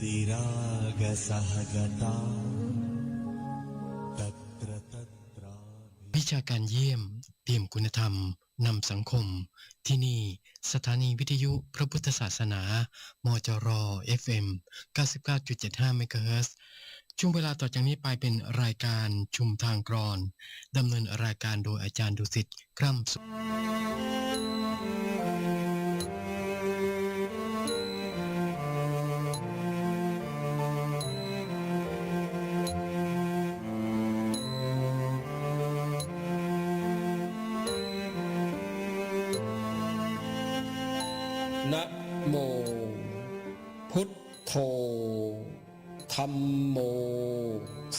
बुद्धिरागसहगता तत्र तत्रा วิชาการเยี่ยมเตรียมคุณธรรมนำสังคม ที่นี่ สถานีวิทยุพระพุทธศาสนา มจร FM 99.75เมกะเฮิรตซ์ช่วงเวลาต่อจากนี้ไปเป็นรายการชุมทางกรอนดำเนินรายการโดยอาจารย์ดุสิตกรัมสุ น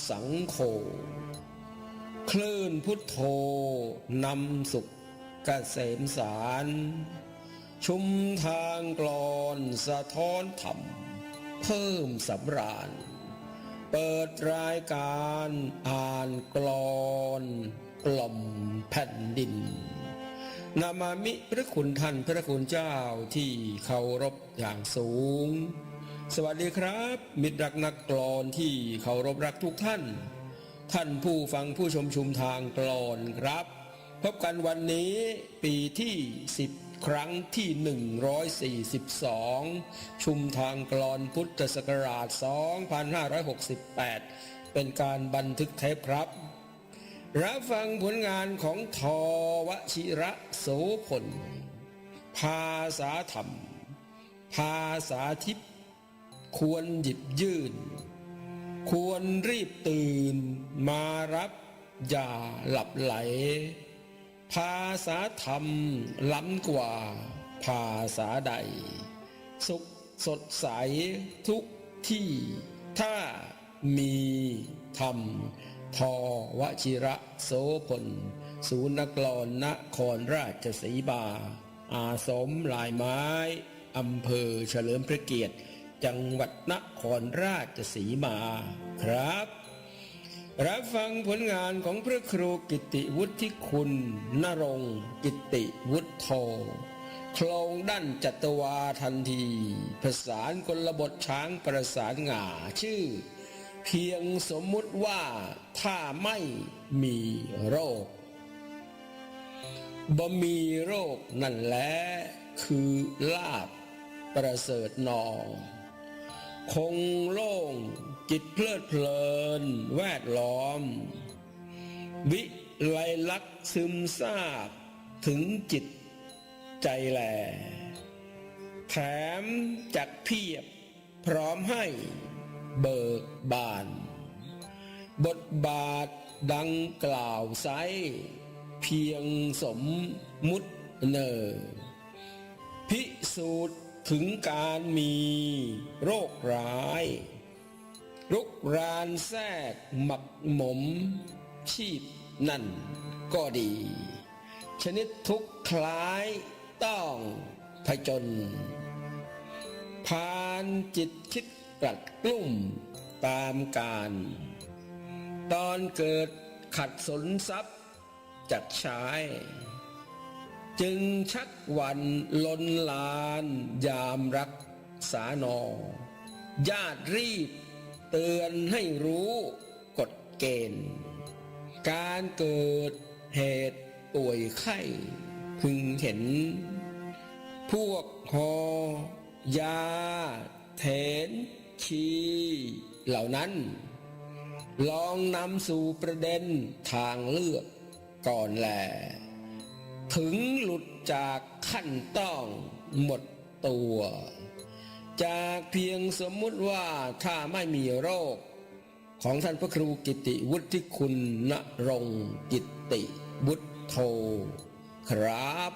สังโฆคลื่นพุทโธนำสุขเกษมสาร ชุมทางกลอนสะท้อนธรรม เพิ่มสำราญ เปิดรายการอ่านกลอนกล่อมแผ่นดินนามามิพระคุณท่านพระคุณเจ้าที่เคารพอย่างสูง สวัสดีครับ มิตรรักนักกลอนที่เคารพรักทุกท่าน ท่านผู้ฟังผู้ชมชุมทางกลอนครับ พบกันวันนี้ปีที่ 10 ครั้งที่ 142 ชุมทางกลอนพุทธศักราช 2568 เป็นการบันทึกเทปครับ รับฟังผลงานของทอวชิระโสพลภาษาธรรม ภาษาทิพย์ ควรหยิบยื่น ควรรีบตื่น มารับอย่าหลับไหล ภาษาธรรมล้ำกว่า ภาษาใด สุขสดใสทุกที่ ถ้ามีธรรม ทอวชิระโสพลศูนย์นกกลอนนครราชสีบา อาสมลายไม้ อำเภอเฉลิมพระเกียรติ จังหวัดนครราชสีมาครับ รับฟังผลงานของพระครูกิติวุฒิคุณนรงกิติวุฒโธโครงด้านจัตวาทันที ประสานกลบทช้างประสานงาชื่อ เพียงสมมุติว่าถ้าไม่มีโรคบ่มีโรคนั่นแหละคือลาบประเสริฐนอง คงโล่งจิตเพลิดเพลินแวดล้อม วิไลลักษ์ซึมซาบถึงจิตใจแหลแถมจัดเพียบพร้อมให้เบิกบาน บทบาทดังกล่าวไซเพียงสมมุติเนอพิสูจน์ ถึงการมีโรคร้ายรุกรานแทรกหมักหมม ชีพนั่นก็ดี ชนิดทุกข์คล้ายต้องผจญพานจิตคิดกลัดกลุ่มตามการ ตอนเกิดขัดสนทรัพย์จัดใช้ จึงชักวันลนลาน ยามรักษานอ ญาติรีบ เตือนให้รู้กฎเกณฑ์ การเกิดเหตุป่วยไข้ พึงเห็น พวกหอยาเถนชีเหล่านั้น ลองนำสู่ประเด็นทางเลือกก่อนแล ถึงหลุดจากขั้นต้องหมดตัว จากเพียงสมมุติว่าถ้าไม่มีโรค ของท่านพระครูกิติวุฒิคุณณรงค์กิติบุตโทครับ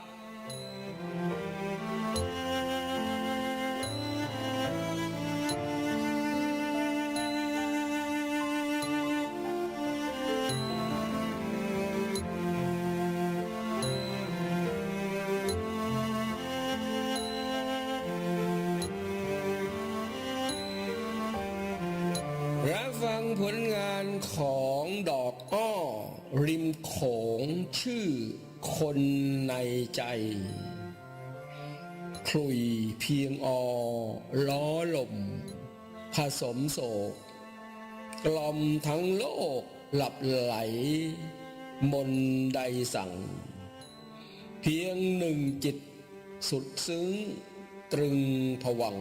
ฟังผลงานของดอกอ้อ ริมโขงชื่อคนในใจคลุยเพียงอล้อลม ผสมโศก กล่อมทั้งโลกหลับไหล มนใดสั่ง เพียงหนึ่งจิตสุดซึ้งตรึงผวัง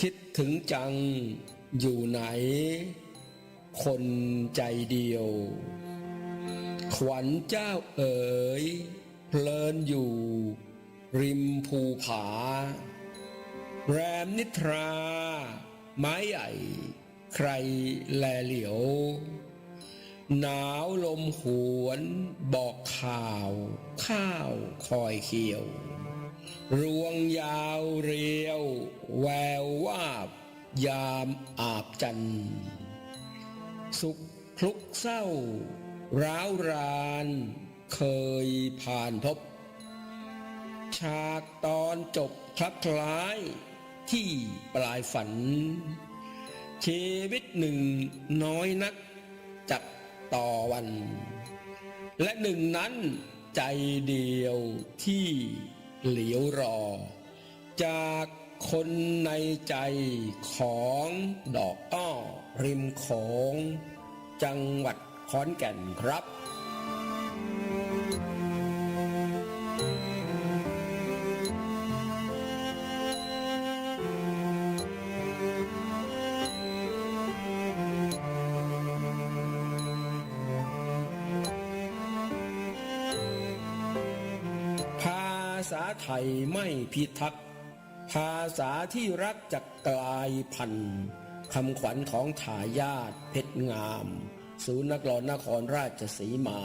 คิดถึงจัง อยู่ไหน คนใจเดียว ขวัญเจ้าเอ๋ยเพลินอยู่ ริมภูผา แรมนิทรา ไม้ใหญ่ ใครแลเหลียว หนาวลมหวนบอกข่าว ข้าวคอยเขียว รวงยาวเรียว แวววาบ ยามอาบจันทร์สุขคลุกเศร้า ร้าวราน เคยผ่านพบ ฉากตอนจบคลับคล้ายที่ปลายฝัน ชีวิตหนึ่งน้อยนักจักต่อวัน และหนึ่งนั้นใจเดียวที่เหลียวรอ จาก คนในใจของดอกอ้อ ริมโขง จังหวัดขอนแก่นครับภาษาไทยไม่พิทักษ์ ภาษาที่รักจะกลายพันธุ์คำขวัญของทายาทเพชรงาม ศูนย์นักรอนนครราชสีมา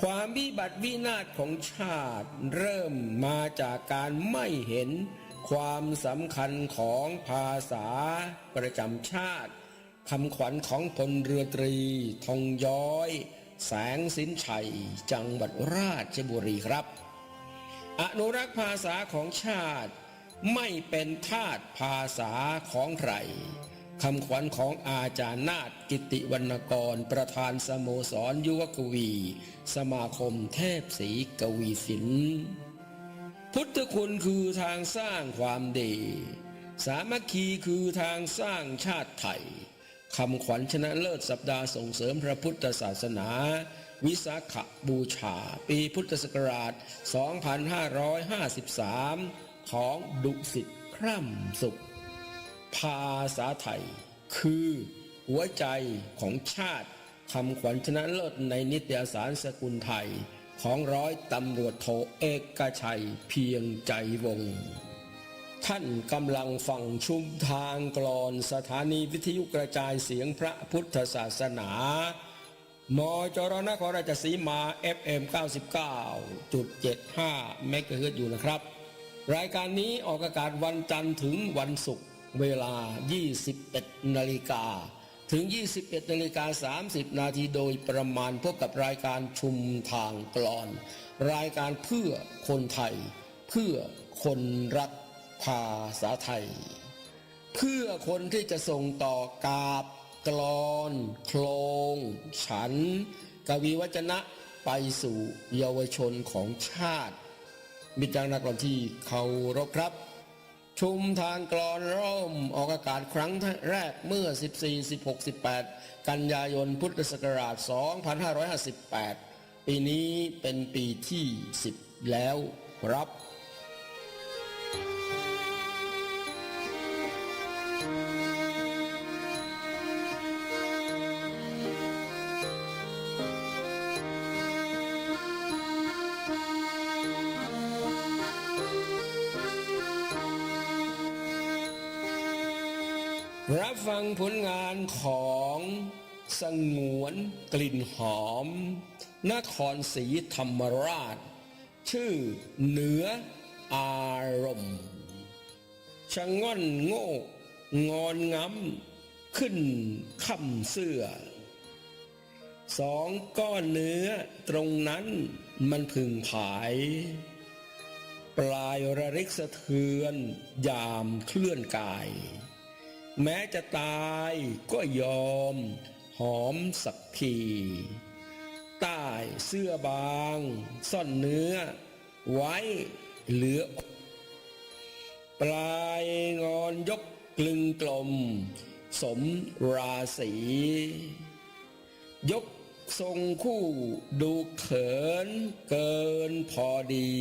ความวิบัติวินาศของชาติเริ่มมาจากการไม่เห็นความสำคัญของภาษาประจำชาติคำขวัญของพลเรือตรีทองย้อย แสงสินชัย จังหวัดราชบุรีครับ อนุรักษ์ภาษาของชาติ ไม่เป็นทาสภาษาของใครคำขวัญของอาจารย์นาฏกิติวรรณกร ประธานสโมสรยุวกวี สมาคมเทพศรีกวีศิลป์พุทธคุณคือทางสร้างความดี สามัคคีคือทางสร้างชาติไทยคำขวัญชนะเลิศสัปดาห์ส่งเสริมพระพุทธศาสนา วิสาขบูชา ปีพุทธศักราช 2553 ของดุสิตคร่ำสุข ภาษาไทย คือหัวใจของชาติคำขวัญชนะเลิศในนิตยสารสกุลไทย ของร้อยตำรวจโทเอกชัยเพียงใจวง ท่านกำลังฟังชุมทางกลอนสถานีวิทยุกระจายเสียงพระพุทธศาสนามจรนครราชสีมา FM 99.75 เมกะเฮิรตซ์อยู่นะครับ รายการนี้ออกอากาศวันจันทร์ถึงวันศุกร์เวลา 21 นาฬิกา ถึง 21 นาฬิกา 30 นาทีโดยประมาณพบกับรายการชุมทางกลอน รายการเพื่อคนไทย เพื่อคนรักภาษาไทย เพื่อคนที่จะส่งต่อกาบกลอนโคลง ฉัน กวีวัจนะไปสู่เยาวชนของชาติ มิตรนักกลอนที่เคารพครับ ชุมทางกรอนร่มออกอากาศครั้งแรกเมื่อ 14 16 18 กันยายนพุทธศักราช 2558 ปีนี้เป็นปีที่ 10 แล้วครับ ฟังผลงานของสงวนกลิ่นหอม นครศรีธรรมราช ชื่อเหนืออารมณ์ชะง่อนโง่งอนง้ำขึ้นคำเสื้อ สองก้อนเนื้อตรงนั้นมันพึงผาย ปลายระริกสะเทือนยามเคลื่อนกาย แม้จะตายก็ยอม หอมสักทีใต้เสื้อบาง ซ่อนเนื้อ ไว้เหลือ ปลายงอนยกกลึงกลม สมราศียกทรงคู่ดูเขินเกินพอดี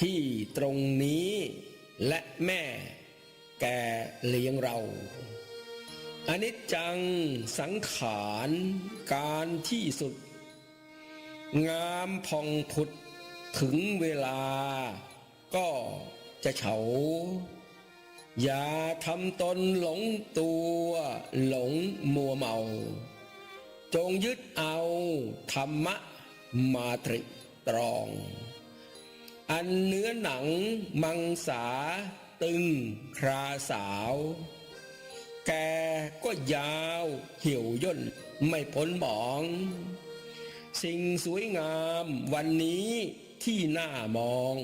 ที่ตรงนี้และแม่ แกเลี้ยงเราอนิจจังสังขารการที่สุด งามผ่องผุดถึงเวลาก็จะเฉา อย่าทำตนหลงตัวหลงมัวเมา จงยึดเอาธรรมะมาตริตรอง อันเนื้อหนังมังสา ตึง คราสาว แกก็ยาวเหี่ยวย่นไม่พ้นหมอง สิ่งสวยงามวันนี้ที่หน่ามอง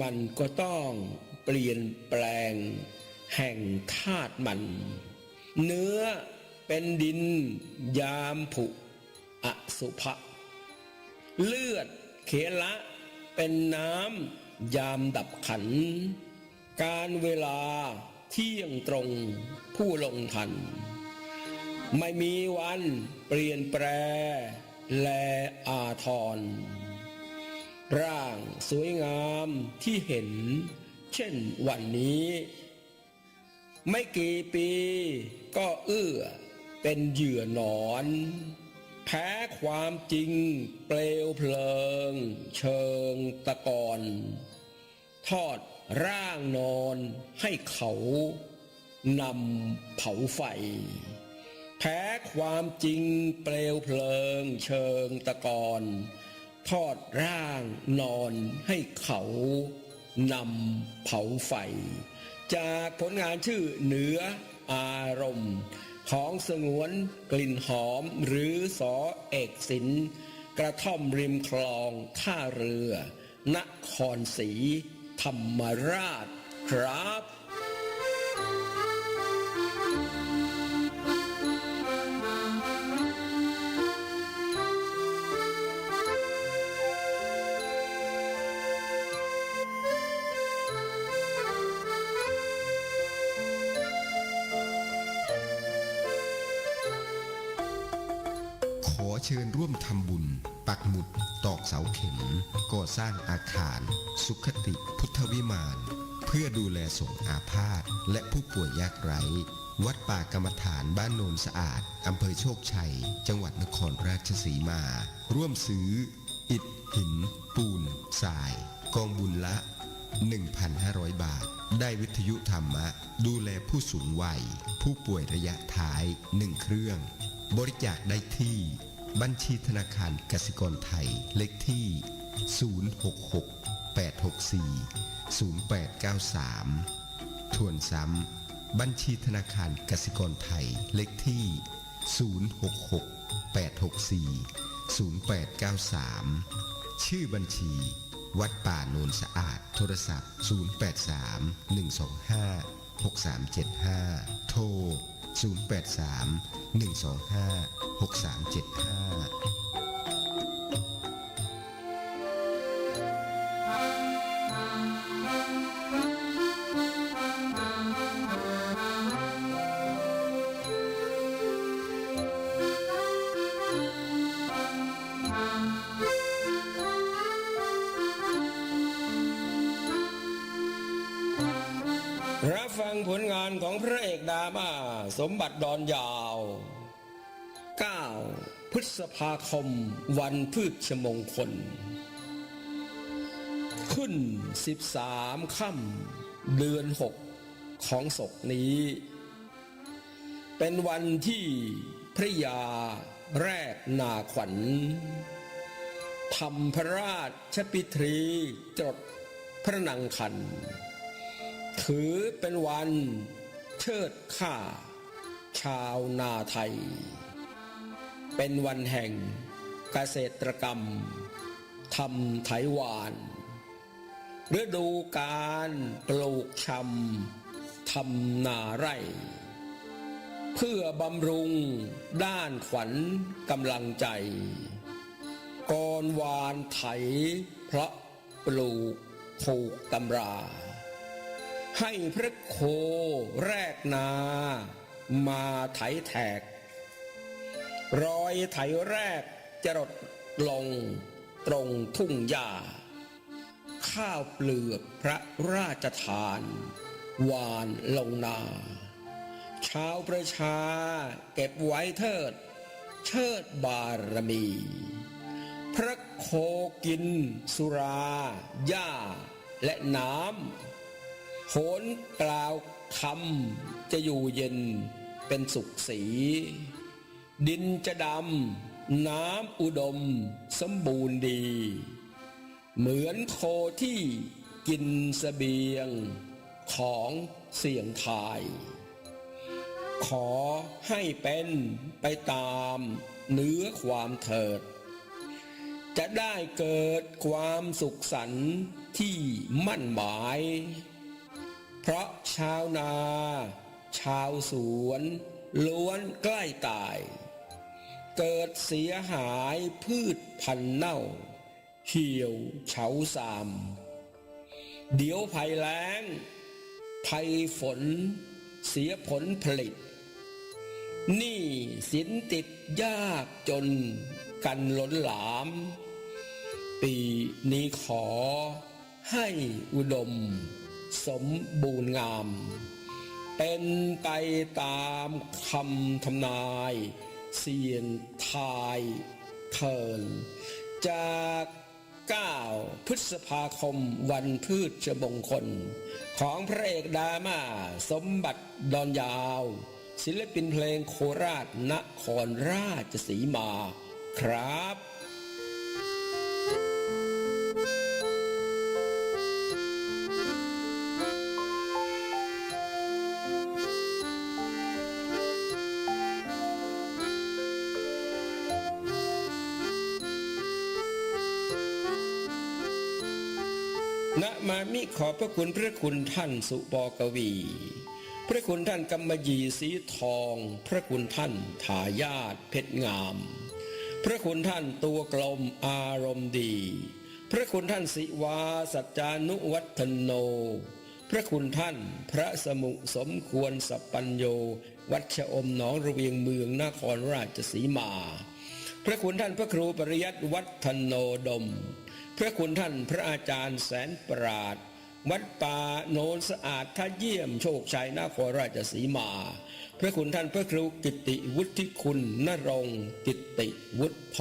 มันก็ต้องเปลี่ยนแปลง แห่งธาตุมัน เนื้อเป็นดินยามผุอสุภะเลือดเขละเป็นน้ำยามดับขัน การเวลาเที่ยงตรงผู้ลงทัน ไม่มีวันเปลี่ยนแปรแลอาทร ร่างสวยงามที่เห็น เช่นวันนี้ ไม่กี่ปีก็เอื้อเป็นเหยื่อหนอน แพ้ความจริงเปลวเพลิง เชิงตะกอน ทอด ร่างนอนให้เขานำเผาไฟแพ้ความจริงเปลวเพลิงเชิงตะกอนทอดร่างนอนให้เขานำเผาไฟ จากผลงานชื่อเหนืออารมณ์ ของสงวนกลิ่นหอมหรือสอเอกสิน กระท่อมริมคลองท่าเรือ นครศรี ธรรมราชครับขอเชิญร่วมทำบุญ ปักหมุดตอกเสาเข็มก่อสร้างอาคาร สุขติพุทธวิมาน เพื่อดูแลสงอาพาธและผู้ป่วยยากไร้ วัดป่ากรรมฐานบ้านโนนสะอาดอำเภอโชคชัย จังหวัดนครราชสีมา ร่วมซื้อ อิฐ หิน ปูนทราย กองบุญละ 1,500 บาท ได้วิทยุธรรมะ ดูแลผู้สูงวัย ผู้ป่วยระยะท้าย 1 เครื่อง บริจาคได้ที่ บัญชีธนาคารกสิกรไทย เลขที่ 066 864 0893 ทวนซ้ำ บัญชีธนาคารกสิกรไทย เลขที่ 066 864 0893 ชื่อบัญชี วัดป่าโนนสะอาด โทรศัพท์ 083 125 6375 โทร 083 125 6375 ดอนยาว 9 พฤษภาคม วันพืชมงคล ขึ้น 13 ค่ำเดือน 6 ของศกนี้ เป็นวันที่พระยาแรกนาขวัญทำพระราชพิธีจดพระนังคัน ถือเป็นวันเชิดข้า ชาวนาไทย เป็นวันแห่งเกษตรกรรมทำไถหวานฤดูการปลูกชำทำนาไร่ เพื่อบำรุงด้านขวัญกำลังใจก่อนวานไถเพราะปลูกผูกตำรา ให้พระโคแรกนา มาไถแทก รอยไถแรกจะรดลงตรงทุ่งหญ้า ข้าวเปลือกพระราชทาน หวานลงนา ชาวประชาเก็บไว้เทิด เชิดบารมี พระโคกินสุราหญ้าและน้ำโหนกล่าวคำ จะอยู่เย็นเป็นสุขสี ดินจะดำ น้ำอุดมสมบูรณ์ดี เหมือนโคที่กินเสบียงของเสี่ยงทาย ขอให้เป็นไปตามเนื้อความเถิด จะได้เกิดความสุขสันต์ที่มั่นหมาย เพราะชาวนา ชาวสวน ล้วนใกล้ตาย เกิดเสียหายพืชพันธุ์เน่า เหี่ยวเฉาสาม เดี๋ยวภัยแล้งภัยฝน เสียผลผลิตหนี่สินติดยากจนกันล้นหลาม ปีนี้ขอให้อุดม สมบูรณ์งาม เป็นไปตามคำทำนาย เสียงทายเทินจาก9พฤษภาคมวันพืชชมงคล ของพระเอกดามาสมบัติดอนยาว ศิลปินเพลงโคราชนครราชสีมาครับ มามิขอบพระคุณพระคุณท่านสุปอกวี พระคุณท่านกำมะหยีสีทอง พระคุณท่านทายาทเพชรงาม พระคุณท่านตัวกลมอารมณ์ดี พระคุณท่านสิวาสัจจานุวัฒโน พระคุณท่านพระสมุสมควรสัปปัญโย วัชอมหนองระเวียงเมืองนครราชสีมา พระคุณท่านพระครูปริยัติวัฒโนดม พระคุณท่านพระอาจารย์แสนปราด วัดป่าโนนสะอาดท่าเยี่ยมโชคชัยนครราชสีมา พระคุณท่านพระครูกิตติวุฒิคุณนรงกิติวุฒโพ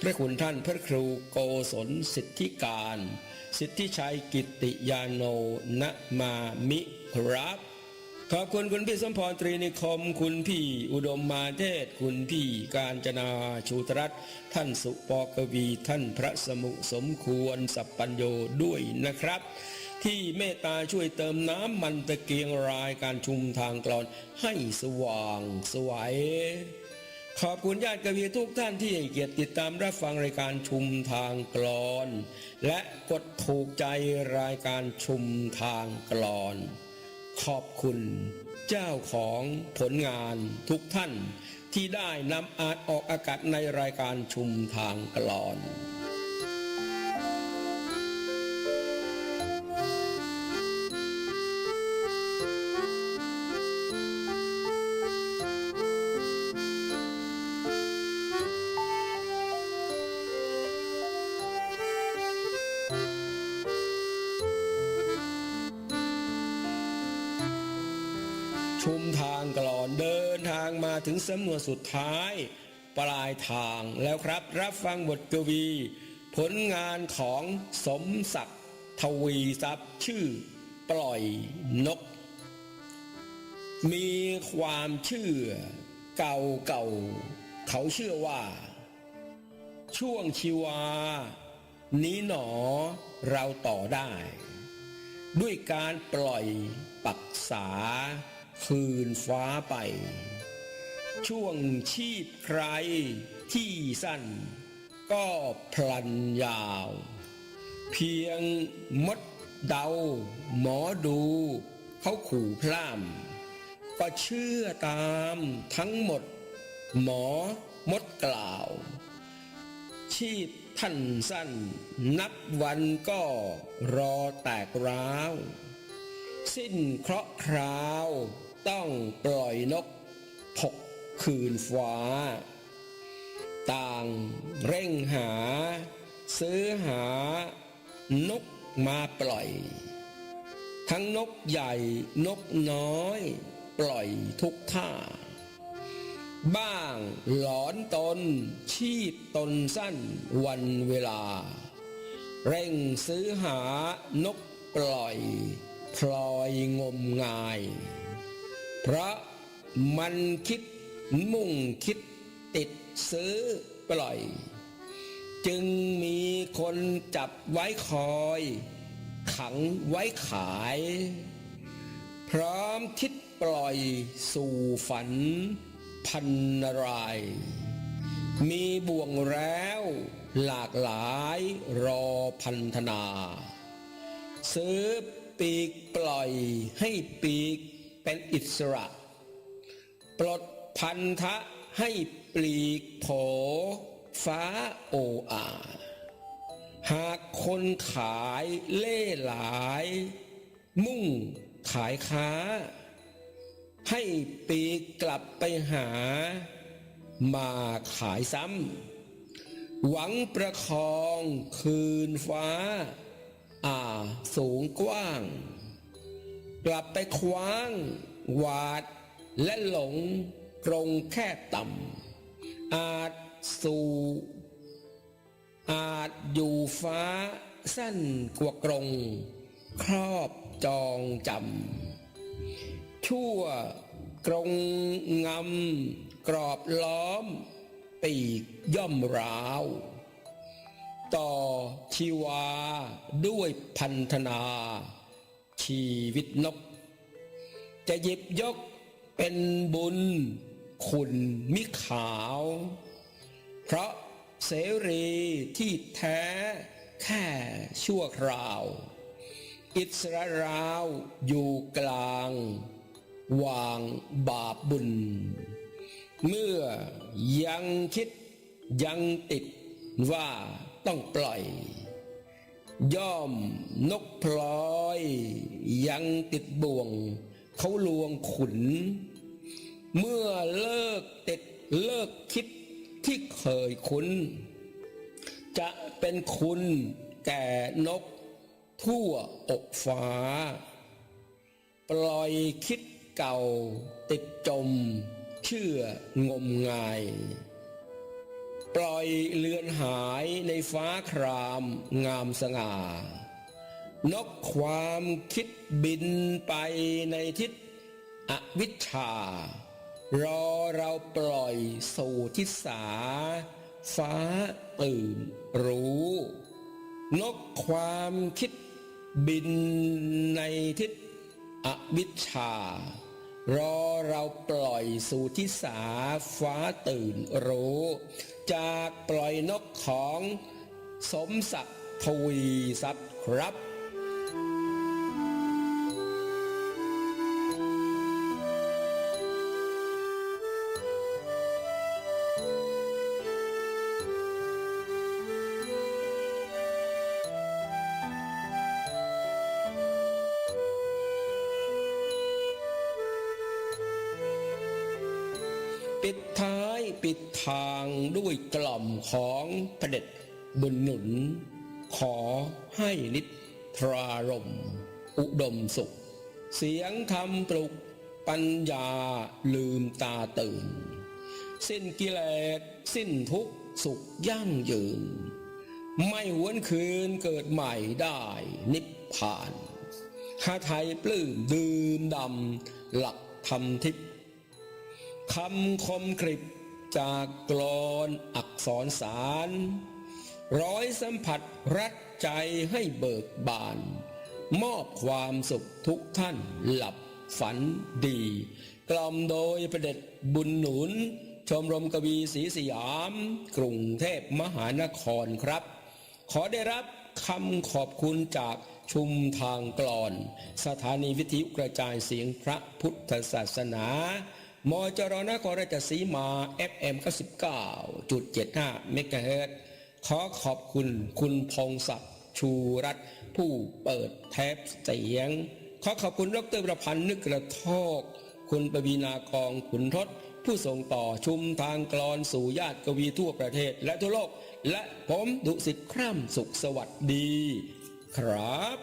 พระคุณท่านพระครูโกศลสิทธิการ สิทธิชัยกิตติยาโนณมามิครับ ขอบคุณคุณพี่สมพรตรีนิคม คุณพี่อุดมมาเทศ คุณพี่การจนาชูตรัตท่านสุปอกวีท่านพระสมุสมควรสัปปัญโยด้วยนะครับ ที่เมตตาช่วยเติมน้ำมันตะเกียงรายการชุมทางกลอนให้สว่างสวยขอบคุณญาติกวีทุกท่านที่ให้เกียรติติดตามรับฟังรายการชุมทางกลอน และกดถูกใจรายการชุมทางกลอน ขอบคุณ เจ้าของผลงานทุกท่านที่ได้นำอาจออกอากาศในรายการชุมทางกลอน สำนวนสุดท้าย ปลายทางแล้วครับ รับฟังบทกวี ผลงานของสมศักดิ์ทวีทรัพย์ชื่อ ปล่อยนก มีความเชื่อเก่าเก่าๆเขาเชื่อว่า ช่วงชีวา นี้หนอเราต่อได้ ด้วยการปล่อยปักษาคืนฟ้าไป ช่วงชีพใครที่สั้น ก็พลันยาว เพียงมดเดา หมอดูเขาขู่พร่ำก็เชื่อตามทั้งหมด หมอมดกล่าว ชีพท่านสั้น นับวันก็รอแตกร้าว สิ้นเคราะห์คราว ต้องปล่อยนกพก คืนฟ้า ต่างเร่งหา ซื้อหานกมาปล่อย ทั้งนกใหญ่นกน้อย ปล่อยทุกท่า บ้างหลอนตน ชีพตนสั้นวันเวลา เร่งซื้อหานกปล่อย พลอยงมงาย เพราะมันคิด มุ่งคิดติดซื้อปล่อย จึงมีคนจับไว้คอย ขังไว้ขาย พร้อมคิดปล่อยสู่ฝันพันนาราย มีบ่วงแล้วหลากหลายรอพันธนา ซื้อปีกปล่อยให้ปีกเป็นอิสระ ปลด พันธะให้ปลีกโผฟ้าโออาหากคนขายเล่หลาย มุ่งขายค้า ให้ปีกกลับไปหา มาขายซ้ำหวังประคองคืนฟ้า อ่าสูงกว้าง กลับไปคว้าง หวาดและหลง กรงแคบต่ำอาจสู่อาจอยู่ฟ้าสั้นกว่ากรง ครอบจองจำชั่วกรงงำกรอบล้อม ปีกย่อมร้าว ต่อชีวาด้วยพันธนา ชีวิตนก จะหยิบยกเป็นบุญ คุณมิขาว เพราะเสรีที่แท้แค่ชั่วคราว อิสระราวอยู่กลาง วางบาปบุญ เมื่อยังคิดยังติดว่าต้องปล่อย ย่อมนกพลอย ยังติดบ่วง เขาลวงขุน เมื่อเลิกติดเลิกคิดที่เคยคุ้น จะเป็นคุณแก่นกทั่วอกฟ้า ปล่อยคิดเก่าติดจม เชื่องมงาย ปล่อยเลือนหายในฟ้าครามงามสง่า นกความคิดบินไปในทิศอวิชชา รอเราปล่อยสู่ทิศา ฟ้าตื่นรู้ นกความคิดบินในทิศอวิชชารอเราปล่อยสู่ทิศา ฟ้าตื่นรู้ จากปล่อยนกของสมศักดิ์ทวีทรัพย์ครับ ทางด้วยกล่อมของพระเด็จบุญหนุน ขอให้นิทรารม อุดมสุข เสียงธรรมปลุกปัญญาลืมตาตื่น สิ้นกิเลสสิ้นทุกข์สุขยั่งยืน ไม่หวนคืนเกิดใหม่ได้นิพพานหาไทยปลื้มดื่มดำหลักธรรมทิพย์คำคมกริบ จากกลอนอักษรสาร ร้อยสัมผัสรัดใจให้เบิกบาน มอบความสุขทุกท่านหลับฝันดี กล่อมโดยประเด็จบุญหนุน ชมรมกวีศรีสยาม กรุงเทพมหานครครับ ขอได้รับคำขอบคุณจากชุมทางกลอน สถานีวิทยุกระจายเสียงพระพุทธศาสนา มจรนครราชสีมา FM 99.75เมกะเฮิรตซ์ขอขอบคุณคุณพงศักดิ์ชูรัตผู้เปิดเทปเสียง ขอขอบคุณดรประพันธ์นึกกระโทกคุณปวีนากองขุนทศผู้ส่งต่อชุมทางกลอนสู่ญาติกวีทั่วประเทศและทั่วโลก และผมดุสิตคร่ำสุขสวัสดี ครับ